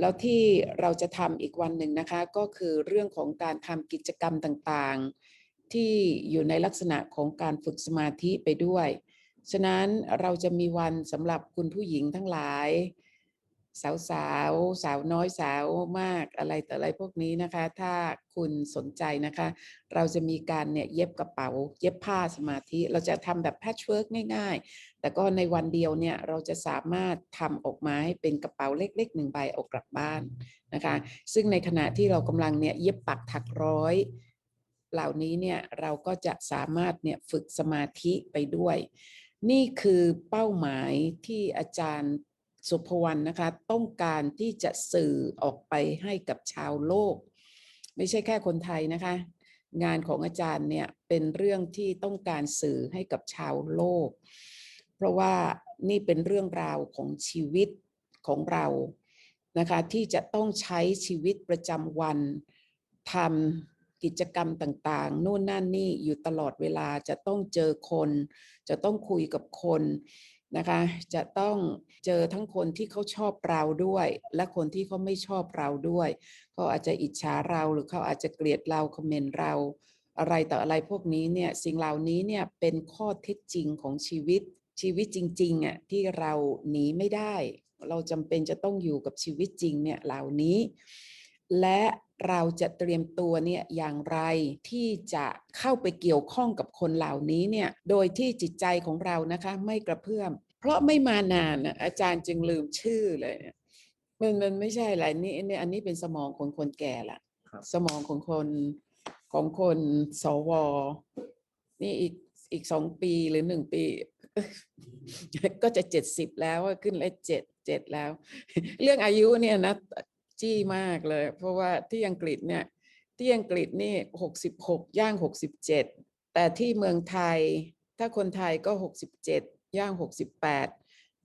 แล้วที่เราจะทำอีกวันหนึ่งนะคะ ก็คือเรื่องของการทำกิจกรรมต่างๆ ที่อยู่ในลักษณะของการฝึกสมาธิไปด้วย ฉะนั้นเราจะมีวันสำหรับคุณผู้หญิงทั้งหลาย สาวสาวสาวน้อยสาวมากอะไรแต่อะไรพวกนี้นะคะ ถ้าคุณสนใจนะคะ เราจะมีการเนี่ยเย็บกระเป๋า เย็บผ้าสมาธิ เราจะทำแบบแพทช์เวิร์กง่ายๆ แต่ก็ในวันเดียวเนี่ยเราจะสามารถทำออกมาให้เป็นกระเป๋าเล็กๆหนึ่งใบออกกลับบ้านนะคะ ซึ่งในขณะที่เรากำลังเนี่ยเย็บปักถักร้อยเหล่านี้เนี่ยเราก็จะสามารถเนี่ยฝึกสมาธิไปด้วย นี่คือเป้าหมายที่อาจารย์ สุภวรรณนะคะต้องการที่จะสื่อออกไปให้กับชาวโลก ไม่ใช่แค่คนไทยนะคะ งานของอาจารย์เนี่ยเป็นเรื่องที่ต้องการสื่อให้กับชาวโลก เพราะว่านี่เป็นเรื่องราวของชีวิตของเรานะคะที่จะต้องใช้ชีวิตประจำวันทำกิจกรรมต่างๆนู่นนั่นนี่อยู่ตลอดเวลาจะต้องเจอคน จะต้องคุยกับคน นะคะจะต้องเจอทั้งคนที่เขาชอบเราด้วย และคนที่เขาไม่ชอบเราด้วยเขาอาจจะอิจฉาเราหรือเขาอาจจะเกลียดเราคอมเมนต์เราอะไรต่ออะไรพวกนี้เนี่ยสิ่งเหล่านี้เนี่ยเป็นข้อเท็จจริงของชีวิตชีวิตจริงๆอะที่เราหนีไม่ได้ เราจำเป็นจะต้องอยู่กับชีวิตจริงเนี่ยเหล่านี้ และเราจะเตรียมตัวเนี่ยอย่างไรที่จะเข้าไปเกี่ยวข้องกับคนเหล่านี้เนี่ยโดยที่จิตใจของเรานะคะไม่กระเพื่อม เพราะไม่มานานน่ะอาจารย์จึงลืมชื่อเลยเนี่ยมันมันไม่ใช่อะไรนี่นี่อันนี้เป็นสมองของคนแก่ละครับสมองของคนของคนสวนี่อีกอีกสองปีหรือหนึ่งปี ก็จะเจ็ดสิบแล้วอะขึ้นเลขเจ็ดเจ็ดแล้ว เรื่องอายุเนี่ยนะ จี้มากเลย เพราะว่าที่อังกฤษเนี่ยที่อังกฤษนี่หกสิบหกย่างหกสิบเจ็ดแต่ที่เมืองไทย ถ้าคนไทยก็หกสิบเจ็ดย่างหกสิบแปด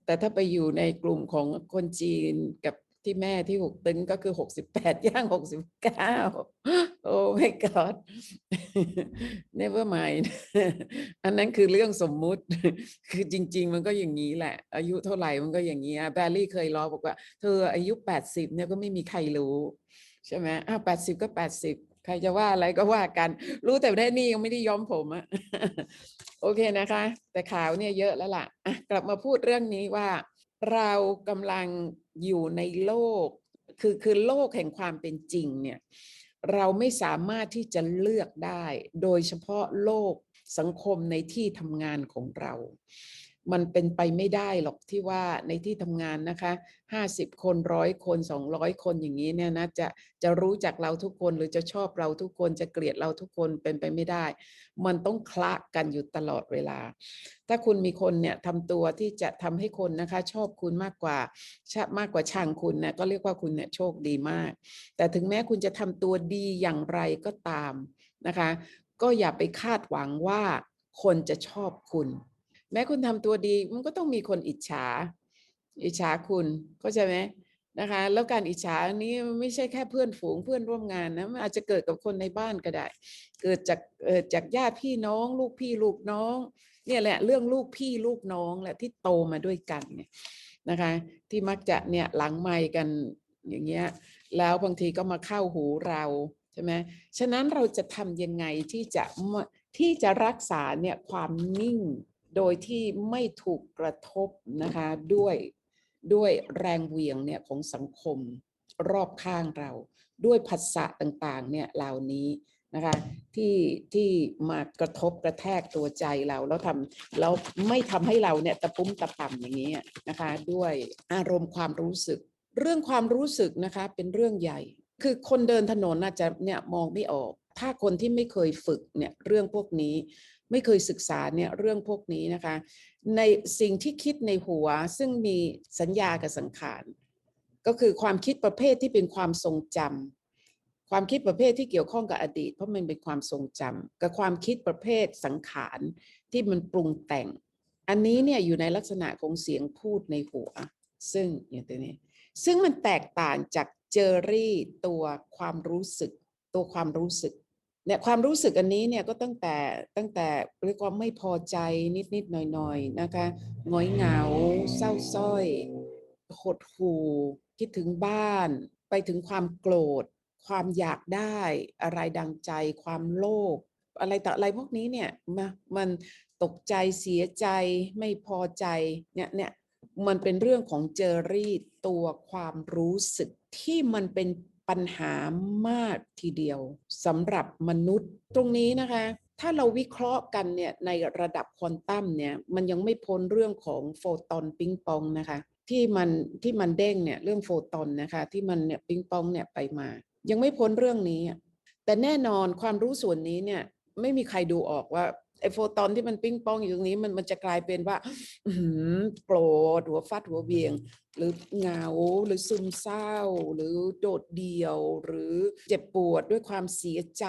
แต่ถ้าไปอยู่ในกลุ่มของคนจีนกับ ที่แม่ที่หกตึงก็คือหกสิบแปดย่างหกสิบเก้าโอ้ my god never mind อันนั้นคือเรื่องสมมุติ คือจริง ๆ มันก็อย่างนี้แหละ อายุเท่าไหร่มันก็อย่างนี้แบลลี่เคยล้อบอกว่า เธออายุ80เนี่ยก็ไม่มีใครรู้ ใช่ไหมอ้าว80ก็80ใครจะว่าอะไรก็ว่ากัน รู้แต่ได้นี่ยังไม่ได้ย้อมผมอะโอเคนะคะ แต่ข่าวเนี่ยเยอะแล้วล่ะอะกลับมาพูดเรื่องนี้ว่า เรากำลังอยู่ในโลก คือคือโลกแห่งความเป็นจริงเนี่ยเราไม่สามารถที่จะเลือกได้ โดยเฉพาะโลกสังคมในที่ทำงานของเรา มันเป็นไปไม่ได้หรอกที่ว่าในที่ทำงานนะคะ50คนร้อยคน200คนอย่างนี้เนี่ยนะจะจะรู้จักเราทุกคนหรือจะชอบเราทุกคนจะเกลียดเราทุกคนเป็นไปไม่ได้ มันต้องคละกันอยู่ตลอดเวลา ถ้าคุณมีคนเนี่ยทำตัวที่จะทำให้คนนะคะชอบคุณมากกว่าชมากกว่าชังคุณเนี่ยก็เรียกว่าคุณเนี่ยโชคดีมาก แต่ถึงแม้คุณจะทำตัวดีอย่างไรก็ตามนะคะ ก็อย่าไปคาดหวังว่าคนจะชอบคุณ แม้คุณทำตัวดีมันก็ต้องมีคนอิจฉา อิจฉาคุณเข้าใจไหมนะคะ แล้วการอิจฉานี้ไม่ใช่แค่เพื่อนฝูงเพื่อนร่วมงานนะมันอาจจะเกิดกับคนในบ้านก็ได้ เกิดจากเจากญาติพี่น้อง ลูกพี่ลูกน้อง เนี่ยแหละเรื่องลูกพี่ลูกน้องแหละที่โตมาด้วยกันเนี่ยนะคะ ที่มักจะเนี่ยหลังไมค์กันอย่างเงี้ยแล้วบางทีก็มาเข้าหูเราใช่ไหมฉะนั้นเราจะทำยังไงที่จะที่จะรักษาเนี่ยความนิ่ง โดยที่ไม่ถูกกระทบนะคะด้วยด้วยแรงเวียงเนี่ยของสังคมรอบข้างเรา ด้วยภาษาต่างๆเนี่ยเหล่านี้นะคะที่ที่มากระทบกระแทกตัวใจเราแล้วทำแล้วไม่ทำให้เราเนี่ยตะปุ้มตะป่ำอย่างนี้นะคะด้วยอารมณ์ความรู้สึก เรื่องความรู้สึกนะคะเป็นเรื่องใหญ่ คือคนเดินถนนอาจจะเนี่ยมองไม่ออก ถ้าคนที่ไม่เคยฝึกเนี่ยเรื่องพวกนี้ ไม่เคยศึกษาเนี่ยเรื่องพวกนี้นะคะ ในสิ่งที่คิดในหัวซึ่งมีสัญญากับสังขาร ก็คือความคิดประเภทที่เป็นความทรงจำความคิดประเภทที่เกี่ยวข้องกับอดีต เพราะมันเป็นความทรงจำกับความคิดประเภทสังขารที่มันปรุงแต่ง อันนี้เนี่ยอยู่ในลักษณะของเสียงพูดในหัว ซึ่งอย่างตัวนี้ ซึ่งมันแตกต่างจากเจอรี่ตัวความรู้สึก ตัวความรู้สึก เนี่ยความรู้สึกอันนี้เนี่ยก็ตั้งแต่ตั้งแต่เรียกว่าไม่พอใจนิดนิดหน่อยหน่อยนะคะหงอยเหงา เศร้าสร้อยหดหู่คิดถึงบ้านไปถึงความโกรธ ความอยากได้อะไรดังใจ ความโลภอะไรต่ออะไรพวกนี้เนี่ยมามันตกใจเสียใจไม่พอใจเนี่ยเนี่ยมันเป็นเรื่องของเจอรี่ตัวความรู้สึกที่มันเป็น ปัญหามากทีเดียวสำหรับมนุษย์ ตรงนี้นะคะ ถ้าเราวิเคราะห์กันเนี่ยในระดับควอนตัมเนี่ยมันยังไม่พ้นเรื่องของโฟตอนปิงปองนะคะที่มันที่มันเด้งเนี่ยเรื่องโฟตอนนะคะที่มันเนี่ยปิงปองเนี่ยไปมา ยังไม่พ้นเรื่องนี้ แต่แน่นอนความรู้ส่วนนี้เนี่ยไม่มีใครดูออกว่า ไอ้โฟตอนที่มันปิงปองอยู่ตรงนี้มันมันจะกลายเป็นว่าอื้อหือโกรธหัวฟาดหัวเวียง หรือเหงาหรือซึมเศร้า หรือโดดเดี่ยว หรือเจ็บปวดด้วยความเสียใจ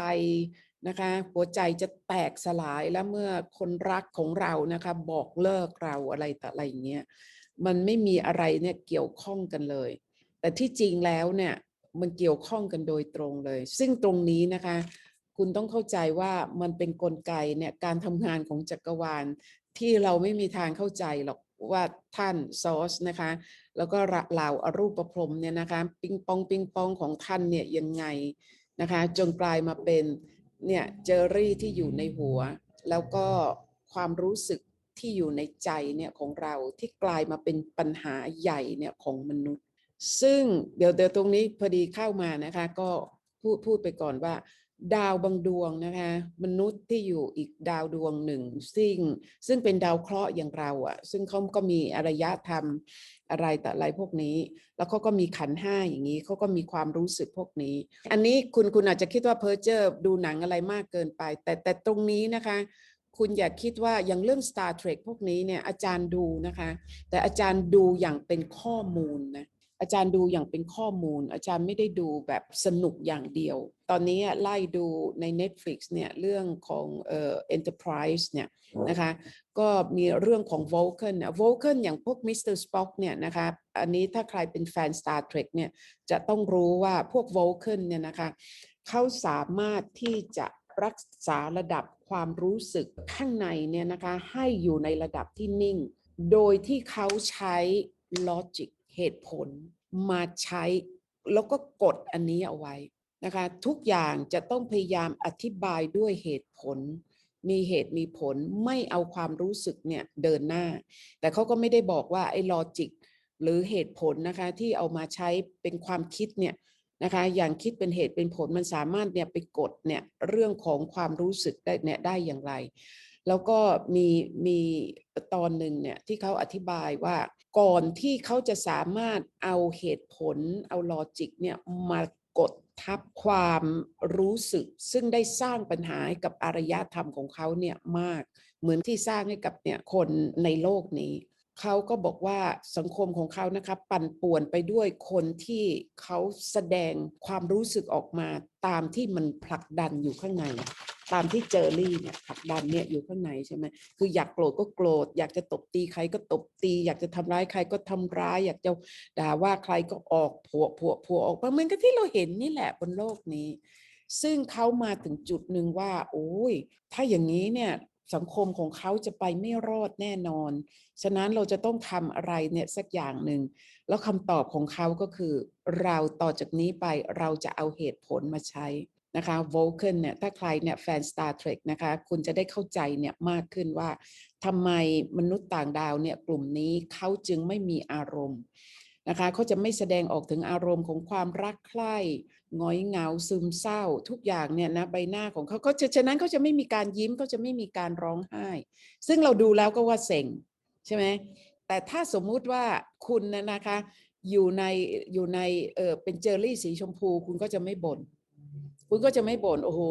นะคะหัวใจจะแตกสลายแล้วเมื่อคนรักของเรานะคะบอกเลิกเราอะไรต่ออะไรอย่างเงี้ยมันไม่มีอะไรเนี่ยเกี่ยวข้องกันเลย แต่ที่จริงแล้วเนี่ยมันเกี่ยวข้องกันโดยตรงเลย ซึ่งตรงนี้นะคะ คุณต้องเข้าใจว่ามันเป็นนกลไกเนี่ยการทำงานของจักรวาล ที่เราไม่มีทางเข้าใจหรอกว่าท่านซอสนะคะ แล้วก็เหล่าอารูปประพรมเนี่ยนะคะ ปิงปองปิงปองของท่านเนี่ยยังไงนะคะ จนกลายมาเป็นเนี่ยเจอรี่ที่อยู่ในหัว แล้วก็ความรู้สึกที่อยู่ในใจเนี่ยของเราที่กลายมาเป็นปัญหาใหญ่เนี่ยของมนุษย์ ซึ่งเดี๋ยวเดี๋ยวตรงนี้พอดีเข้ามานะคะ ก็พูดพูดไปก่อนว่า ดาวบางดวงนะคะมนุษย์ที่อยู่อีกดาวดวงหนึ่ง ซึ่งซึ่งเป็นดาวเคราะห์อย่างเราอะ่ะ ซึ่งเขาก็มีอารยธรรมอะไรแต่อะไรพวกนี้ แล้วเขาก็มีขันห้าอย่างนี้เขาก็มีความรู้สึกพวกนี้ อันนี้คุณคุณอาจจะคิดว่าเพอร์เจอร์ดูหนังอะไรมากเกินไป แต่แต่ตรงนี้นะคะ คุณอย่าคิดว่าอย่างเรื่อง Star Trek พวกนี้เนี่ยอาจารย์ดูนะคะ แต่อาจารย์ดูอย่างเป็นข้อมูลนะ อาจารย์ดูอย่างเป็นข้อมูล อาจารย์ไม่ได้ดูแบบสนุกอย่างเดียว ตอนนี้ไล่ดูใน Netflix เนี่ยเรื่องของเอ่อ Enterprise เนี่ยนะคะก็มีเรื่องของ Vulcan นะ Vulcan อย่างพวก Mr. Spock เนี่ยนะคะอันนี้ถ้าใครเป็นแฟน Star Trek เนี่ยจะต้องรู้ว่าพวก Vulcan เนี่ยนะคะเขาสามารถที่จะรักษาระดับความรู้สึกข้างในเนี่ยนะคะให้อยู่ในระดับที่นิ่ง โดยที่เขาใช้ logic เหตุผลมาใช้ แล้วก็กดอันนี้เอาไว้นะคะทุกอย่างจะต้องพยายามอธิบายด้วยเหตุผล มีเหตุมีผลไม่เอาความรู้สึกเนี่ยเดินหน้า แต่เขาก็ไม่ได้บอกว่าไอ้ logic หรือเหตุผลนะคะที่เอามาใช้เป็นความคิดเนี่ยนะคะอย่างคิดเป็นเหตุเป็นผลมันสามารถเนี่ยไปกดเนี่ยเรื่องของความรู้สึกได้เนี่ยได้อย่างไร แล้วก็มีมีตอนหนึ่งเนี่ยที่เขาอธิบายว่าก่อนที่เขาจะสามารถเอาเหตุผลเอาลอจิกเนี่ยมากดทับความรู้สึก ซึ่งได้สร้างปัญหาให้กับอารยธรรมของเขาเนี่ยมากเหมือนที่สร้างให้กับเนี่ยคนในโลกนี้เขาก็บอกว่าสังคมของเขานะคะปั่นป่วนไปด้วยคนที่เขาแสดงความรู้สึกออกมาตามที่มันผลักดันอยู่ข้างใน ตามที่เจอรี่เนี่ยผลักดันเนี่ยอยู่ข้างในใช่ไหมคืออยากโกรธก็โกรธ อยากจะตบตีใครก็ตบตี อยากจะทำร้ายใครก็ทำร้าย อยากจะด่าว่าใครก็ออกผัวผัวผัวออกมาเหมือนกับที่เราเห็นนี่แหละบนโลกนี้ ซึ่งเขามาถึงจุดหนึ่งว่า โอ้ย ถ้าอย่างนี้เนี่ยสังคมของเขาจะไปไม่รอดแน่นอน ฉะนั้นเราจะต้องทำอะไรเนี่ยสักอย่างหนึ่ง แล้วคำตอบของเขาก็คือ เราต่อจากนี้ไปเราจะเอาเหตุผลมาใช้ นะคะ Vulcan เนี่ยถ้าใครเนี่ยแฟน Star Trek นะคะคุณจะได้เข้าใจเนี่ยมากขึ้นว่าทำไมมนุษย์ต่างดาวเนี่ยกลุ่มนี้เขาจึงไม่มีอารมณ์นะคะเขาจะไม่แสดงออกถึงอารมณ์ของความรักใคร่งอยเหงาซึมเศร้า ทุกอย่างเนี่ยนะใบหน้าของเขาเขาะฉะนั้นเขาจะไม่มีการยิ้มเขาจะไม่มีการร้องไห้ ซึ่งเราดูแล้วก็ว่าเซ็งใช่ไหมแต่ถ้าสมมุติว่าคุณนะนะคะอยู่ในอยู่ในเออเป็นเจอรี่สีชมพู คุณก็จะไม่บ่น คุณก็จะไม่บ่นโอ้โห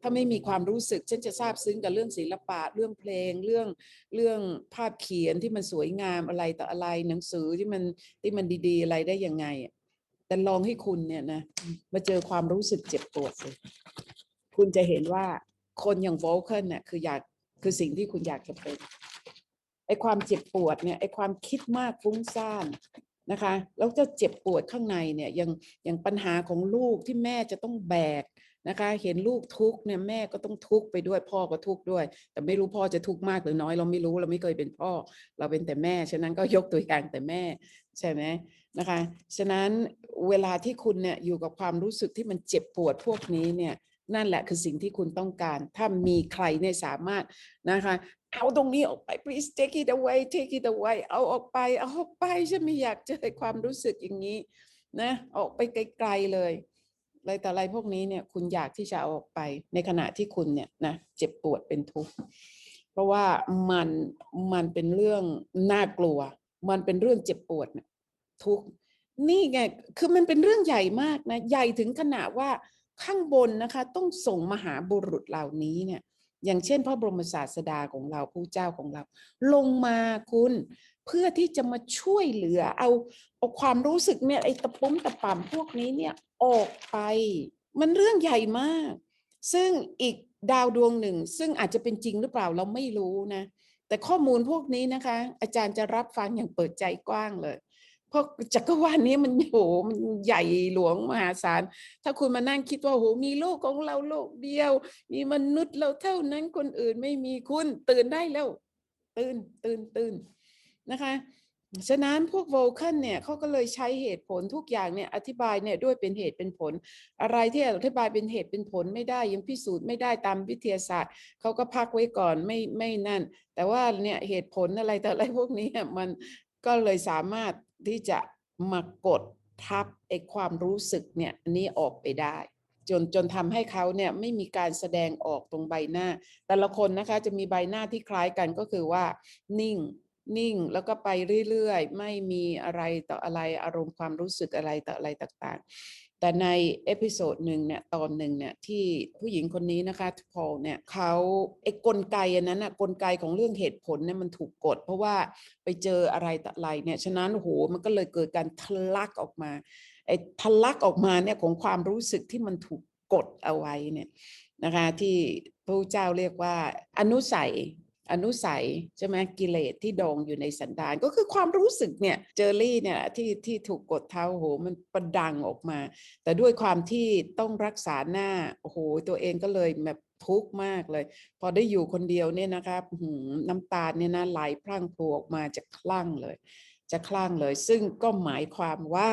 ถ้าไม่มีความรู้สึกฉันจะซาบซึ้งกับเรื่องศิลปะเรื่องเพลงเรื่องเรื่องภาพเขียนที่มันสวยงามอะไรต่ออะไรหนังสือที่มันที่มันดีๆ อะไรได้ยังไงแต่ลองให้คุณเนี่ยนะมาเจอความรู้สึกเจ็บปวดสิคุณจะเห็นว่าคนอย่างโวลเคนเนี่ยคืออยากคือสิ่งที่คุณอยากจะเป็นไอความเจ็บปวดเนี่ยไอความคิดมากฟุ้งซ่านนะคะ แล้วจะเจ็บปวดข้างในเนี่ยอย่างอย่างปัญหาของลูกที่แม่จะต้องแบก นะคะ เห็นลูกทุกเนี่ยแม่ก็ต้องทุกไปด้วยพ่อก็ทุกด้วย แต่ไม่รู้พ่อจะทุกมากหรือน้อยเราไม่รู้เราไม่เคยเป็นพ่อ เราเป็นแต่แม่ ฉะนั้นก็ยกตัวอย่างแต่แม่ ใช่ไหมนะคะ ฉะนั้นเวลาที่คุณเนี่ยอยู่กับความรู้สึกที่มันเจ็บปวดพวกนี้เนี่ยนั่นแหละคือสิ่งที่คุณต้องการ ถ้ามีใครเนี่ยสามารถนะคะ เอาตรงนี้ออกไป please take it away take it away เอาออกไป เอาออกไปฉันไม่อยากเจอความรู้สึกอย่างนี้นะ ออกไปไกลๆเลย อะไรแต่อะไรพวกนี้เนี่ยคุณอยากที่จะเอาออกไปในขณะที่คุณเนี่ยนะเจ็บปวดเป็นทุกข์เพราะว่ามันมันเป็นเรื่องน่ากลัว มันเป็นเรื่องเจ็บปวดเนี่ยทุกข์นี่ไงคือมันเป็นเรื่องใหญ่มากนะใหญ่ถึงขนาดว่าข้างบนนะคะ ต้องส่งมหาบุรุษเหล่านี้เนี่ยอย่างเช่นพระบรมศาสดาของเราผู้เจ้าของเรา ลงมาคุณ เพื่อที่จะมาช่วยเหลือเอาเอาความรู้สึกเนี่ยไอ้ตะปุ้มตะป่ำพวกนี้เนี่ยออกไป มันเรื่องใหญ่มาก ซึ่งอีกดาวดวงหนึ่ง ซึ่งอาจจะเป็นจริงหรือเปล่าเราไม่รู้นะ แต่ข้อมูลพวกนี้นะคะ อาจารย์จะรับฟังอย่างเปิดใจกว้างเลยเพราะจักรวาลนี้มันโหมันใหญ่หลวงมหาศาล ถ้าคุณมานั่งคิดว่าโหมีโลกของเราโลกเดียว มีมนุษย์เราเท่านั้นคนอื่นไม่มีคุณตื่นได้แล้ว ตื่นตื่นตื่น นะคะฉะนั้นพวกโวลคันเนี่ยเขาก็เลยใช้เหตุผลทุกอย่างเนี่ยอธิบายเนี่ยด้วยเป็นเหตุเป็นผล อะไรที่อธิบายเป็นเหตุเป็นผลไม่ได้ยังพิสูจน์ไม่ได้ตามวิทยาศาสตร์เขาก็พักไว้ก่อนไม่ไม่นั่น แต่ว่าเนี่ยเหตุผลอะไรแต่อะไรพวกนี้มันก็เลยสามารถที่จะมากดทับไอ้ความรู้สึกเนี่ยอันนี้ออกไปได้ จนจนทำให้เขาเนี่ยไม่มีการแสดงออกตรงใบหน้า แต่ละคนนะคะจะมีใบหน้าที่คล้ายกันก็คือว่านิ่ง นิ่งแล้วก็ไปเรื่อยๆ ไม่มีอะไรต่ออะไรอารมณ์ความรู้สึกอะไรต่ออะไรต่างๆ แต่ในเอพิโซดหนึ่งเนี่ยตอนหนึ่งเนี่ยที่ผู้หญิงคนนี้นะคะพอลเนี่ยเขาไอ้กลไกอันนั้นน่ะกลไกของเรื่องเหตุผลเนี่ยมันถูกกด เพราะว่าไปเจออะไรต่ออะไรเนี่ยฉะนั้นโอ้โหมันก็เลยเกิดการทะลักออกมาไอ้ทะลักออกมาเนี่ยของความรู้สึกที่มันถูกกดเอาไว้เนี่ยนะคะที่พระเจ้าเรียกว่าอนุสัย อนุสัยใช่ไหมกิเลสที่ดองอยู่ในสันดานก็คือความรู้สึกเนี่ยเจอรี่เนี่ยที่ที่ถูกกดเท้าโอ้โหมันประดังออกมา แต่ด้วยความที่ต้องรักษาหน้าโอ้โหตัวเองก็เลยแบบทุกข์มากเลย พอได้อยู่คนเดียวเนี่ยนะครับหือน้ำตาเนี่ยนะไหลพรั่งพรูออกมาจะคลั่งเลย จะคลั่งเลย ซึ่งก็หมายความว่า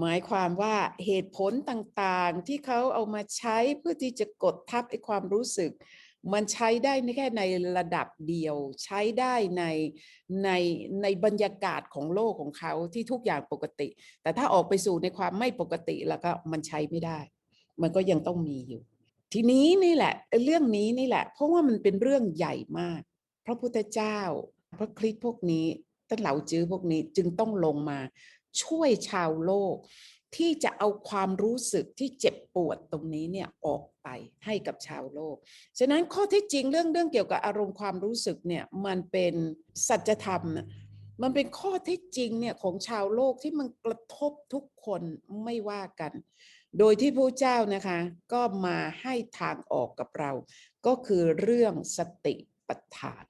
หมายความว่าเหตุผลต่างๆที่เขาเอามาใช้เพื่อที่จะกดทับไอ้ความรู้สึก มันใช้ได้แค่ในระดับเดียว ใช้ได้ในในในบรรยากาศของโลกของเขาที่ทุกอย่างปกติ แต่ถ้าออกไปสู่ในความไม่ปกติแล้วก็มันใช้ไม่ได้ มันก็ยังต้องมีอยู่ ทีนี้นี่แหละ เรื่องนี้นี่แหละ เพราะว่ามันเป็นเรื่องใหญ่มาก พระพุทธเจ้า พระคริสต์พวกนี้ตั้งเหล่าจื้อพวกนี้จึงต้องลงมาช่วยชาวโลก ที่จะเอาความรู้สึกที่เจ็บปวดตรงนี้เนี่ยออกไปให้กับชาวโลก ฉะนั้นข้อท็จจริงเรื่องเรื่องเกี่ยวกับอารมณ์ความรู้สึกเนี่ยมันเป็นสัจธรรมน่ะมันเป็นข้อเท็จจริงเนี่ยของชาวโลกที่มันกระทบทุกคนไม่ว่ากัน โดยที่พระเจ้านะคะก็มาให้ทางออกกับเรา ก็คือเรื่องสติปัฏฐาน